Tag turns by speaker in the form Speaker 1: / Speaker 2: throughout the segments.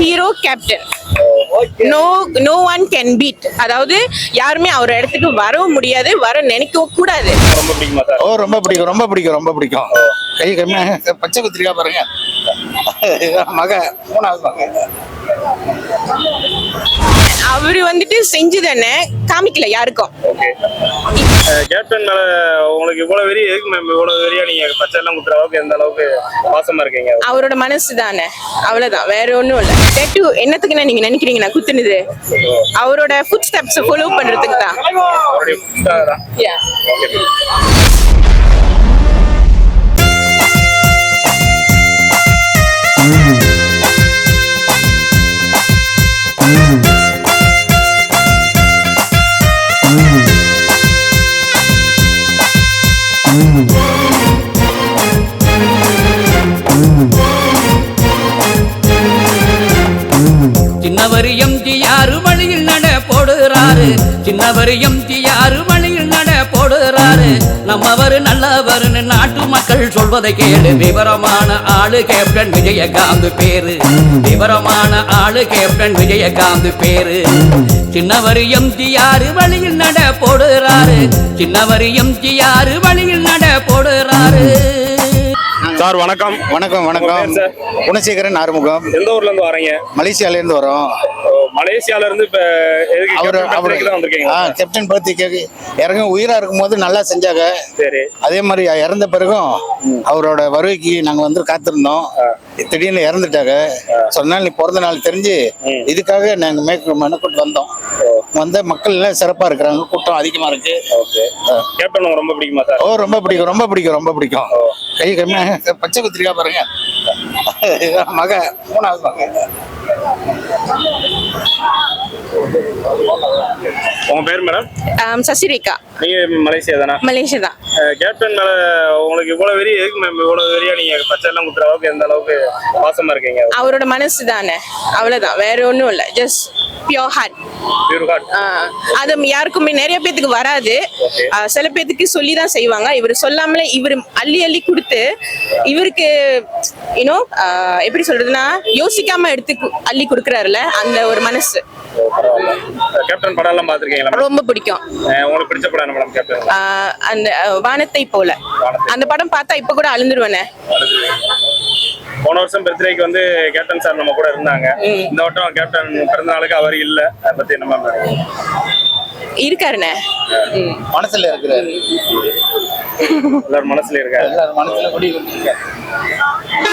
Speaker 1: Hero captain no no one can beat அதாவது யாருமே அவர் இடத்துக்கு வரவும் முடியாது வர நினைக்கவும் கூடாது.
Speaker 2: ரொம்ப பிடிக்குமா சார்?
Speaker 3: ஓ ரொம்ப பிடிக்கும் ரொம்ப பிடிக்கும் ரொம்ப பிடிக்கும். கை கம்மியாக பச்சை குத்திரிக்கா பாருங்க. மக மூணாவது மக.
Speaker 1: அவரு வந்துட்டு செஞ்சதுன்னு காமிக்கல யாருக்கும்.
Speaker 2: ஓகே. கேப்டன் மேல உங்களுக்கு இவ்வளவு வெறி எதுக்கு மேம் இவ்வளவு வெறியா நீங்க பச்சை எல்லாம் குத்துற அளவுக்கு எந்த அளவுக்கு பாசமா இருக்கீங்க?
Speaker 1: அவரோட மனசு தானே. அவ்வளவுதான். வேற ஒண்ணும் இல்ல. டேட்டு என்னத்துக்குன்னு நீங்க நினைக்கிறீங்க நான் குத்துனது? அவரோட ஃபுட் ஸ்டெப்ஸ் ஃபாலோ பண்றதுக்கு தான்.
Speaker 2: அவருடைய
Speaker 4: போடுறாரு. சின்னவர் எம்ஜிஆர் வழியில் நட போடுறாரு. நம்மவர் நல்லவர்னு நாட்டு மக்கள் சொல்வதை கேளு. விவரமான ஆளு கேப்டன் விஜயகாந்த் பேரு. விவரமான ஆளு கேப்டன் விஜயகாந்த் பேரு. சின்னவர் எம்ஜிஆர் வழியில் நட போடுறாரு. சின்னவர் எம்ஜிஆர் வழியில் நட போடுறாரு.
Speaker 2: சார் வணக்கம்.
Speaker 3: வணக்கம் வணக்கம்? குணசேகரன் ஆறுமுகம்.
Speaker 2: எந்த ஊர்ல இருந்து வரீங்க?
Speaker 3: மலேசியால இருந்து வரோம்.
Speaker 2: மலேசியால இருந்து கேப்டன்
Speaker 3: பர்த்தி கேக்கு இறங்க உயிரா இருக்கும்போது நல்லா செஞ்சாங்க.
Speaker 2: சரி.
Speaker 3: அதே மாதிரி இறந்த பிறகும் அவரோட வருகைக்கு நாங்க வந்து காத்திருந்தோம். திடீர்னு இறந்துட்டாங்க. சொன்ன நாள் நீ பிறந்த நாள் தெரிஞ்சு இதுக்காக நாங்க மேற்கு மெனக்கூட்டு வந்தோம். வந்த மக்கள் எல்லாம் சிறப்பா இருக்கிறாங்க. கூட்டம் அதிகமா இருக்கு.
Speaker 2: கேப்டன் ரொம்ப பிடிக்குமா சார்?
Speaker 3: ஓ ரொம்ப பிடிக்கும் ரொம்ப பிடிக்கும் ரொம்ப பிடிக்கும். கை கம்மியாக பச்சை குத்திரிக்கா பாருங்க. மக மூணாவது மக.
Speaker 2: உங்க பேர் மேடம்
Speaker 1: சசிரேகா.
Speaker 2: நீங்க மலேசியா தானே?
Speaker 1: மலேசியா தான்.
Speaker 2: கேப்டன் மேல உங்களுக்கு இவ்வளவு வெறி எதுக்கு மேம் இவ்வளவு வெறியா நீங்க பச்சை எல்லாம் குத்துற அளவுக்கு எந்த அளவுக்கு பாசமா இருக்கீங்க?
Speaker 1: அவரோட மனசு தானே. அவ்வளவுதான். வேற ஒண்ணும் இல்ல. ஜஸ்ட் பியோர் ஹார்ட் அது யாருக்குமே நிறைய பேத்துக்கு வராது. சில பேத்துக்கு சொல்லி தான் செய்வாங்க. இவர் சொல்லாமலே இவர் அள்ளி அள்ளி கொடுத்து இவருக்கு யூனோ எப்படி சொல்றதுன்னா யோசிக்காம எடுத்து அள்ளி கொடுக்குறாருல அந்த ஒரு மனசு.
Speaker 2: கேப்டன் படம் எல்லாம் பாத்திருக்கீங்களா
Speaker 1: ரொம்ப பிடிக்கும்.
Speaker 2: உங்களுக்கு பிடிச்ச படம் மேடம் கேப்டன்
Speaker 1: அந்த வானத்தை போல. அந்த படம் பார்த்தா இப்ப கூட அழுந்துருவேனே.
Speaker 2: போன வருஷம் பர்த்டேக்கு வந்து கேப்டன் சார் நம்ம கூட இருந்தாங்க. இந்த வட்டம் கேப்டன் பிறந்த நாளுக்கு அவர் இல்ல. அதை பத்தி என்ன மேம்?
Speaker 1: இருக்காருண்ணே.
Speaker 3: மனசுல இருக்கிறாரு.
Speaker 2: எல்லாரும் மனசுல இருக்காரு.
Speaker 3: எல்லாரும் மனசுல குடி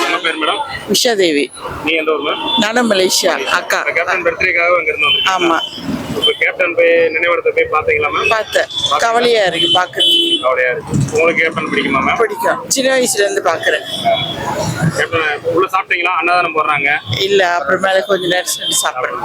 Speaker 2: என்ன பேர் மேடம்?
Speaker 5: உஷாதேவி.
Speaker 2: நீ எந்த ஊர் மேம்?
Speaker 5: நானும் மலேசியா அக்கா.
Speaker 2: கேப்டன் பர்த்டேக்காக அங்க இருந்து
Speaker 5: ஆமா.
Speaker 2: இப்ப கேப்டன் போய் நினைவிடத்தை போய் பாத்தீங்களா மேம்
Speaker 5: பார்த்தேன். கவலையா இருக்கு பாக்குறதுக்கு
Speaker 2: கவலையா இருக்கு. உங்களுக்கு கேப்டன் பிடிக்குமா மேம்
Speaker 5: பிடிக்கும். சின்ன வயசுல இருந்து பாக்குறேன்
Speaker 2: கேப்டன் உள்ள சாப்பிட்டீங்களா? அன்னதானம் போடுறாங்க.
Speaker 5: இல்ல அப்புறமேல கொஞ்ச நேரம் சென்று சாப்பிடுறோம்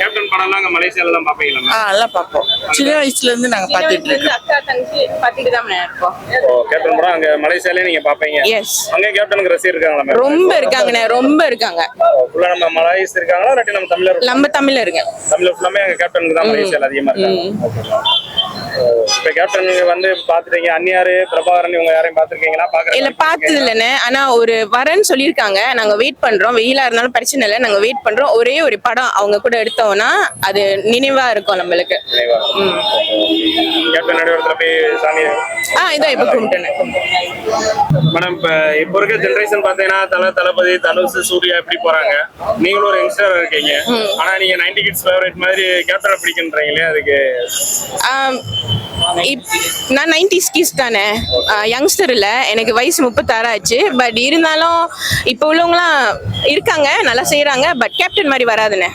Speaker 2: கேப்டன் படம் எல்லாம் அங்க மலேசியால தான் பாப்பீங்களா
Speaker 5: ஆ
Speaker 2: மேம்
Speaker 5: எல்லாம் பார்ப்போம். சின்ன வயசுல இருந்து நாங்க பார்த்துட்டு இருக்கோம்
Speaker 1: அக்கா தங்கச்சி பார்த்துட்டு தான் இருப்போம்
Speaker 2: ஓ கேப்டன் படம் அங்க மலேசியாலே நீங்க பாப்பீங்க
Speaker 1: எஸ்
Speaker 2: அங்க கேப்டனுக்கு ரசிகர் இருக்காங்களா மேம்
Speaker 1: ரொம்ப இருக்காங்கண்ணே ரொம்ப இருக்காங்க.
Speaker 2: ஃபுல்லா நம்ம மலாயிஸ் இருக்காங்களா இல்லாட்டி நம்ம தமிழர்?
Speaker 1: நம்ம தமிழ்ல இருங்க
Speaker 2: தமிழ் ஃபுல்லாமே கேப்டனுக்கு தான் அதிகமா இருக்காங்க. இப்ப கேப்டன் நீங்க வந்து பாத்துட்டீங்க அந்நியாரு பிரபாகரன் இவங்க யாரையும் பாத்திருக்கீங்களா
Speaker 1: இல்ல
Speaker 2: பாக்குறீங்க
Speaker 1: பார்த்தது இல்லைண்ணே ஆனா ஒரு வரேன்னு சொல்லியிருக்காங்க. நாங்க வெயிட் பண்றோம். வெயிலா இருந்தாலும் பிரச்சனை இல்லை. நாங்க வெயிட் பண்றோம். ஒரே ஒரு படம் அவங்க கூட எடுத்தோம்னா அது நினைவா இருக்கும் நம்மளுக்கு.
Speaker 2: கேப்டன் நடுவரத்துல போய் சாமி
Speaker 1: ஆ இதான் இப்ப கும்பிட்டேன்.
Speaker 2: மேடம் இப்ப இப்ப இருக்க ஜெனரேஷன் பாத்தீங்கன்னா தல தளபதி தனுஷ் சூர்யா இப்படி போறாங்க. நீங்களும் ஒரு யங்ஸ்டர் இருக்கீங்க. ஆனா நீங்க நைன்டி கிட்ஸ் ஃபேவரட் மாதிரி கேப்டனை பிடிக்கின்றீங்களே அதுக்கு
Speaker 1: நான் நைன்டிஸ் கிஸ் தானே. யங்ஸ்டர் இல்ல. எனக்கு வயசு முப்பத்தாறு ஆச்சு பட் இருந்தாலும் இப்போ உள்ளவங்களாம் இருக்காங்க நல்லா செய்யறாங்க பட் கேப்டன் மாதிரி வராதுண்ணே.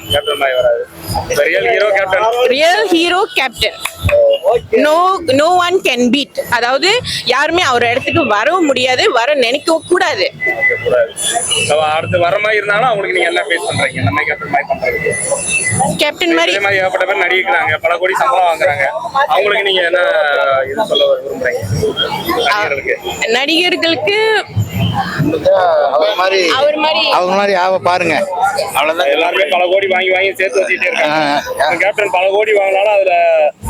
Speaker 2: Real hero captain
Speaker 1: no no one can beat அதாவது யாருமே அவர் இடத்துக்கு வரவும் முடியாது வர நினைக்கவும் கூடாது.
Speaker 2: அடுத்து வர மாதிரி இருந்தாலும் அவங்களுக்கு நீங்க என்ன ஃபேஸ் பண்றீங்க. நம்ம கேப்டன் மாதிரி பண்றதுக்கு
Speaker 1: கேப்டன் மாதிரி
Speaker 2: மாதிரி ஏகப்பட்ட பேர் நடிக்கிறாங்க. பல கோடி சம்பளம் வாங்குறாங்க. அவங்களுக்கு நீங்க என்ன இது சொல்ல விரும்புறீங்க? நடிகர்களுக்கு
Speaker 3: அவர் மாதிரி
Speaker 1: அவர் மாதிரி
Speaker 3: அவங்க மாதிரி ஆவ பாருங்க. அவ்வளவுதான்.
Speaker 2: எல்லாருமே பல கோடி வாங்கி வாங்கி சேர்த்து வச்சுட்டே இருக்காங்க. கேப்டன் பல கோடி வாங்கினாலும் அதுல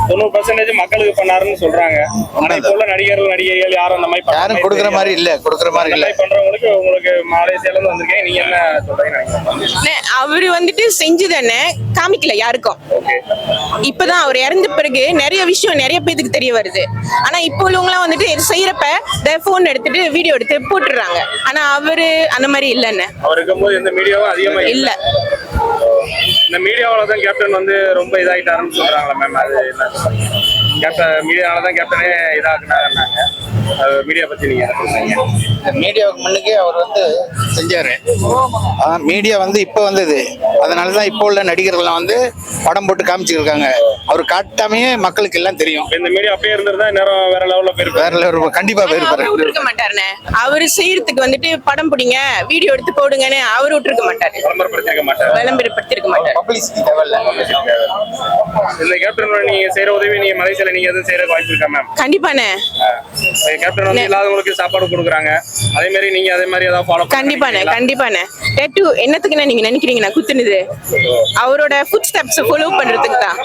Speaker 2: தொண்ணூறு பர்சன்டேஜ் மக்களுக்கு பண்ணாருன்னு சொல்றாங்க. ஆனா இப்போ உள்ள நடிகர்கள் நடிகைகள் யாரும் அந்த மாதிரி
Speaker 3: யாரும் கொடுக்குற மாதிரி இல்ல கொடுக்குற மாதிரி இல்ல.
Speaker 2: பண்றவங்களுக்கு உங்களுக்கு மலேசியால இருந்து வந்திருக்கேன். நீங்க என்ன சொல்றீங்க
Speaker 1: அவரு வந்துட்டு செஞ்சதுன்னு காமிக்கல யாருக்கும்.
Speaker 2: ஓகே
Speaker 1: இப்பதான் அவர் இறந்த பிறகு நிறைய விஷயம் நிறைய பேத்துக்கு தெரிய வருது. ஆனா இப்போ உள்ளவங்கலாம் வந்துட்டு செய்யறப்ப போன் எடுத்துட்டு வீடியோ எடுத்து போட்டுடுறாங்க ஆனா அவரு அந்த மாதிரி இல்லைன்னு.
Speaker 2: அவர் இருக்கும்போது எந்த மீடியாவும் அதிகமா
Speaker 1: இல்ல.
Speaker 2: இந்த மீடியாவால தான் கேப்டன் வந்து ரொம்ப இதாயிட்டாருன்னு சொல்றாங்களா மேம் அது என்ன? கேப்டன் மீடியாவால தான் கேப்டனே இதாக்குனாங்க அது மீடியா பத்தி நீங்க என்ன சொல்றீங்க?
Speaker 3: மீடியாவுக்கு முன்னுக்கே அவர் வந்து செஞ்சாரு. மீடியா வந்து இப்போ வந்தது. அதனால தான் இப்போ உள்ள நடிகர்கள்லாம் வந்து படம் போட்டு காமிச்சிருக்காங்க. அவர் காட்டாமையே மக்களுக்கு எல்லாம் தெரியும்.
Speaker 2: இந்த மீடியா அப்பயே இருந்திருந்தா நேரம் வேற லெவல்ல போயிருப்பாரு.
Speaker 3: வேற level கண்டிப்பா
Speaker 1: அவரு
Speaker 3: போயிருப்பாரு.
Speaker 1: விட்டுருக்க மாட்டாருண்ணே. அவரு செய்யறதுக்கு வந்துட்டு படம் பிடிங்க வீடியோ எடுத்து போடுங்கன்னு அவரு விட்டுருக்க மாட்டாரு.
Speaker 2: விளம்பரப்படுத்திருக்க மாட்டாரு.
Speaker 1: விளம்பரப்படுத்திருக்க மாட்டாரு.
Speaker 3: பப்ளிசிட்டி தேவையில்ல.
Speaker 2: இந்த கேப்டன் நீங்க செய்யற உதவி நீங்க மலேசியால நீங்க எதுவும் செய்யறதுக்கு வாய்ப்பு இருக்கா மேம்
Speaker 1: கண்டிப்பாண்ணே.
Speaker 2: கேப்டன் வந்து இல்லாதவங்களுக்கு சாப்பாடு கொடுக்குறாங்க. அதே மாதிரி நீங்க அதே மாதிரி ஏதாவது ஃபாலோ
Speaker 1: கண்டிப்பாண்ணே கண்டிப்பாண்ணே. டேட்டு என்னத்துக்குண்ணே நீங்க நினைக்கிறீங்க நான் குத்துனது. அவரோட ஃபுட் ஸ்டெப்ஸ் ஃபாலோ பண்றதுக்கு தான்.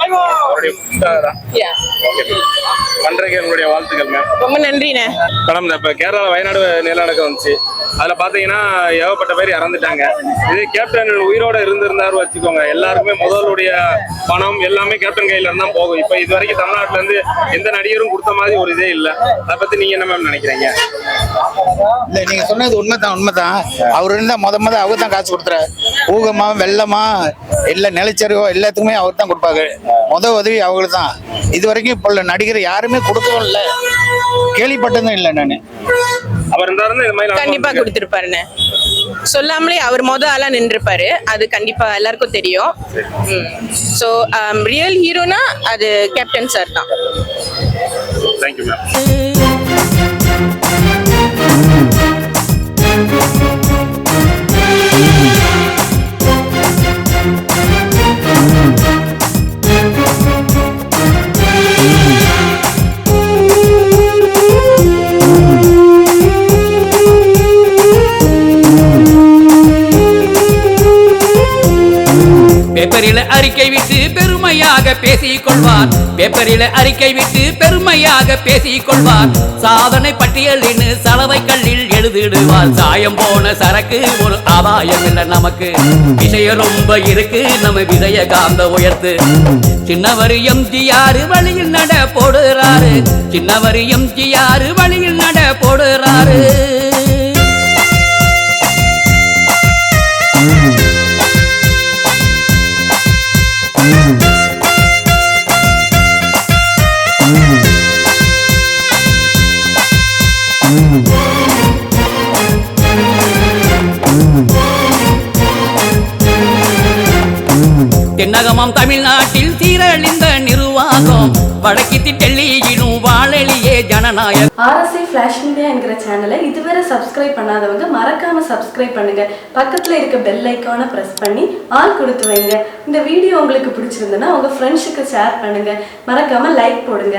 Speaker 2: பண்றதுக்கு என்னுடைய வாழ்த்துக்கள் மேம்
Speaker 1: ரொம்ப நன்றிண்ணே.
Speaker 2: மேடம் இப்போ கேரளா வயநாடு நிலநடுக்கம் வந்துச்சு. அதுல பாத்தீங்கன்னா ஏகப்பட்ட பேர் இறந்துட்டாங்க. இது கேப்டன் உயிரோட இருந்திருந்தாரு வச்சுக்கோங்க. எல்லாருக்குமே முதலுடைய பணம் எல்லாமே கேப்டன் கையில இருந்தா போகும். இப்போ இது வரைக்கும் தமிழ்நாட்டுல இருந்து எந்த நடிகரும் கொடுத்த மாதிரி ஒரு இதே இல்ல. அதை பத்தி நீங்க என்ன மேம் நினைக்கிறீங்க?
Speaker 3: இல்ல நீங்க சொன்னது உண்மைதான் உண்மைதான். அவர் இருந்தா முத முத அவர் தான் காசு கொடுத்துறாரு ஊகமா வெள்ளமா இல்ல நிலச்சரிவோ எல்லாத்துக்குமே அவர் தான் கொடுப்பாங்க முத உதவி அவங்களுக்கு தான் இது வரைக்கும் இப்போ உள்ள நடிகர் யாருமே கொடுக்கவும் இல்லை. கேள்விப்பட்டதும் இல்லை நான்.
Speaker 2: அவர் இருந்தாருன்னு இது மாதிரி
Speaker 1: கண்டிப்பா. கொடுத்திருப்பாருண்ணே. சொல்லாமலே அவர் மொத ஆளா நின்றுப்பாரு. அது கண்டிப்பா எல்லாருக்கும் தெரியும். ஸோ ரியல் ஹீரோனா அது கேப்டன் சார் தான்.
Speaker 2: You மேம்
Speaker 4: பேப்பரில அறிக்கை விட்டு பெருமையாக பேசிக் கொள்வார் பேப்பரில அறிக்கை விட்டு பெருமையாக பேசிக் கொள்வார் சாதனை பட்டியலின் சலவை கல்லில் எழுதிடுவார். சாயம் போன சரக்கு ஒரு அபாயம் இல்ல நமக்கு. விஷயம் ரொம்ப இருக்கு நம்ம விஜயகாந்த உயர்த்து. சின்னவர் எம்ஜிஆர் வழியில் நட போடுறாரு. சின்னவர் எம்ஜிஆர் வழியில் நட போடுறாரு. தென்னகமாம் தமிழ்நாட்டில் சீரழிந்த நிர்வாகம். வடக்கித்தி டெல்லியிலும் வாழலியே ஜனநாயகம்
Speaker 6: ஆர்எஸ்ஐ ஃப்ளாஷ் மீடியா என்கிற சேனலை இதுவரை சப்ஸ்கிரைப் பண்ணாதவங்க மறக்காம சப்ஸ்கிரைப் பண்ணுங்க. பக்கத்துல இருக்க பெல் ஐக்கானை பிரஸ் பண்ணி ஆல் கொடுத்து வைங்க. இந்த வீடியோ உங்களுக்கு பிடிச்சிருந்ததுன்னா உங்க ஃப்ரெண்ட்ஸுக்கு ஷேர் பண்ணுங்க. மறக்காம லைக் போடுங்க.